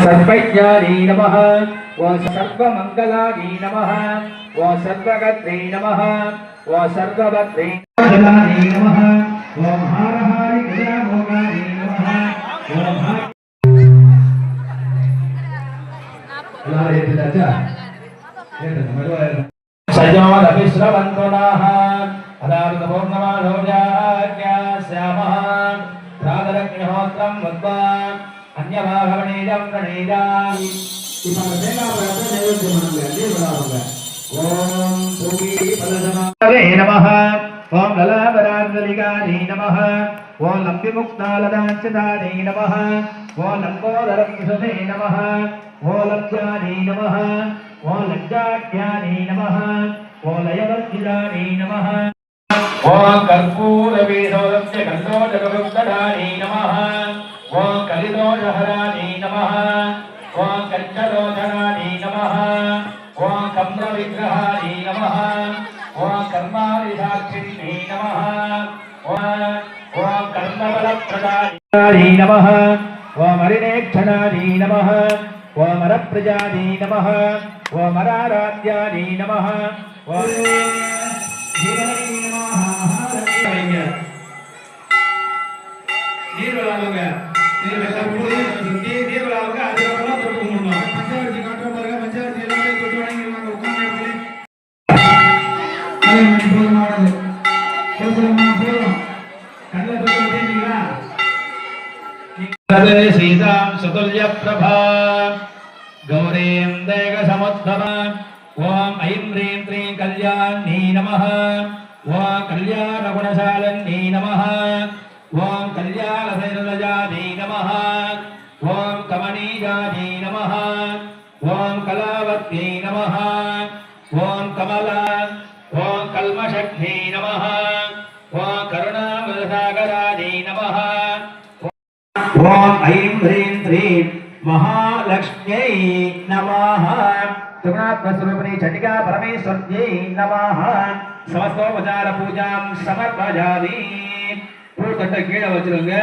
सर्वज्ञानी नमः ॐ सर्वमङ्गलानी नमः ॐ सर्वगत्रे नमः ॐ सर्वभद्रे नमः ॐ हारहारि गजामोगानि नमः ॐ हार எல்லாரும் ஏத்துட்டாச்சா ஏத்துங்க மெதுவா ஏத்துங்க सयोदभिश्रवन्तुनाः अदार्तपूर्णमाधौजाज्ञास्यामः प्रातरग्निहोत्रं वद्वा அந்யபாவனேதம் கணேதாமி இப்ப அந்த தேங்காய் பழத்தை நைவேத்தியம் பண்ணுங்க தீபராவுங்க ஓம் பூமி பலதமாவே நமஹ ஓம் லலாபராந்தலிகாரி நமஹ ஓம் லம்பிமுக்தாலதாச்சதாரி நமஹ ஓம் லம்போதரம் சுதே நமஹ ஓம் லப்ஜாரி நமஹ ఓం కర్పూరవేదోదస్య గంధోజగవృద్ధడాని నమ. ఓం కలిదోషహరాని నమ. ఓం కంఠలోచనాని నమ. ఓం కమ్ర విగ్రహాని నమ. ఓం కర్మాని సాక్షిణి నమ. ఓం కర్మబలప్రదాని నమ. ఓం హరిణేక్షణాని నమ. ఓం అరప్రజాని నమ. ఓం అరారాధ్యాని నమ. ఓం జీవని నమ. ஆளுங்க நீர் வெள்ள கூடி சுற்றி நீர் விழாவுங்க அதுக்கப்புறம் தொட்டு கும்பிடணும் பஞ்சாயத்து காட்டுற பாருங்க. பஞ்சாயத்து எல்லாமே தொட்டு வணங்கிடுவாங்க உட்கார்ந்த இடத்துல போதுமானது போதுமா போதும். கண்ணில் தொட்டு விட்டீங்களா சீதாம் சதுல்ய பிரபா கௌரீம் தேக ஓம் ஐம் ஹ்ரீம் கல்யாண் நீ நம ஓம் கல்யாண குணசாலன் நீ நமஹா. ॐ कलावत्यै नमः ॐ कमला ॐ कल्मषघ्नी नमः ॐ करुणामृतसागरानी नमः ஓம் ஐம் ஹ்ரீம் ஸ்ரீம் மகாலக்ஷ்மியை நமः त्रिगुणात्मस्वरूपिणी चण्डिका परमेश्वर्यै नमः समस्तोपचार பூஜாம் சமர்ப்பஜாமி பூத்தட்டை கீழே வச்சிருங்க